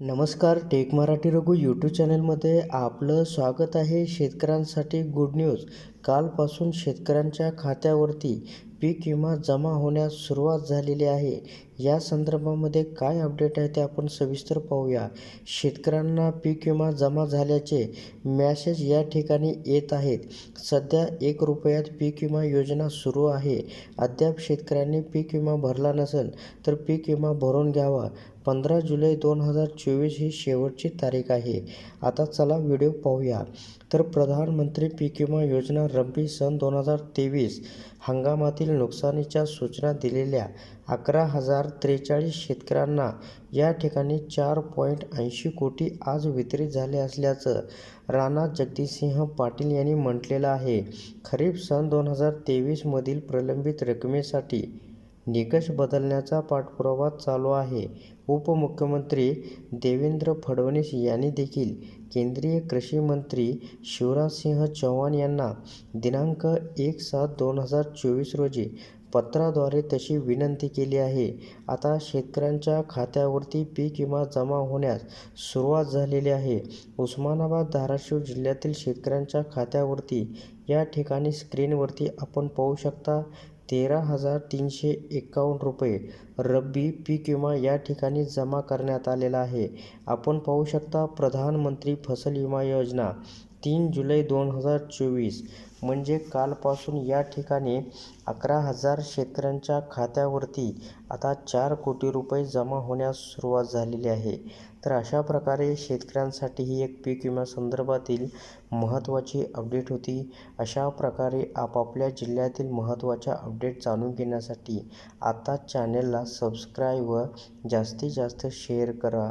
नमस्कार take Marathi Raghu YouTube चॅनलमध्ये आपलं स्वागत आहे. शेतकऱ्यांसाठी गुड न्यूज कालपासून शेतकऱ्यांच्या खात्यावरती पीक विमा जमा होण्यास सुरुवात झालेली आहे. या संदर्भामध्ये काय अपडेट आहे ते आपण सविस्तर पाहूया. शेतकऱ्यांना पीक विमा जमा झाल्याचे मॅसेज या ठिकाणी येत आहेत. सध्या एक रुपयात पीक विमा योजना सुरू आहे. अद्याप शेतकऱ्यांनी पीक विमा भरला नसेल तर पीक विमा भरून घ्यावा. पंधरा जुलै दोन हजार चोवीस ही शेवटची तारीख आहे. आता चला व्हिडिओ पाहूया. तर प्रधानमंत्री पीक विमा योजना रब्बी सन दोन हजार तेवीस हंगामातील नुकसानीच्या सूचना दिलेल्या अकरा हजार त्रेचाळीस शेतकऱ्यांना या ठिकाणी चार पॉईंट ऐंशी कोटी आज वितरित झाले असल्याचं राणा जगजितसिंह पाटील यांनी म्हटलेलं आहे. खरीप सन दोन हजार तेवीसमधील प्रलंबित रकमेसाठी निकष बदलण्याचा पाठपुरावा चालू आहे. उपमुख्यमंत्री देवेंद्र फडणवीस यांनी देखील केंद्रीय कृषी मंत्री शिवराजसिंह चौहान यांना दिनांक एक सात दोन हजार चोवीस रोजी पत्राद्वारे तशी विनंती केली आहे. आता शेतकऱ्यांच्या खात्यावरती पीक विमा जमा होण्यास सुरुवात झालेली आहे. उस्मानाबाद धाराशिव जिल्ह्यातील शेतकऱ्यांच्या खात्यावरती या ठिकाणी स्क्रीनवरती आपण पाहू शकता तेरा हजार तीनशे एकावन्न रुपये रब्बी पीक विमा या ठिकाणी जमा करण्यात आलेला आहे. आपण पाहू शकता प्रधानमंत्री फसल विमा योजना. तीन जुलै दोन हजार चोवीस. म्हणजे कालपासून या ठिकाणी अकरा हजार शेतकऱ्यांच्या खात्यावरती आता चार कोटी रुपये जमा होण्यास सुरुवात झालेली आहे. तर अशा प्रकारे शेतकऱ्यांसाठी ही एक पीक विमा संदर्भातील महत्त्वाची अपडेट होती. अशा प्रकारे आपापल्या जिल्ह्यातील महत्त्वाच्या अपडेट जाणून घेण्यासाठी आता चॅनेलला सबस्क्राईब व जास्तीत जास्त शेअर करा.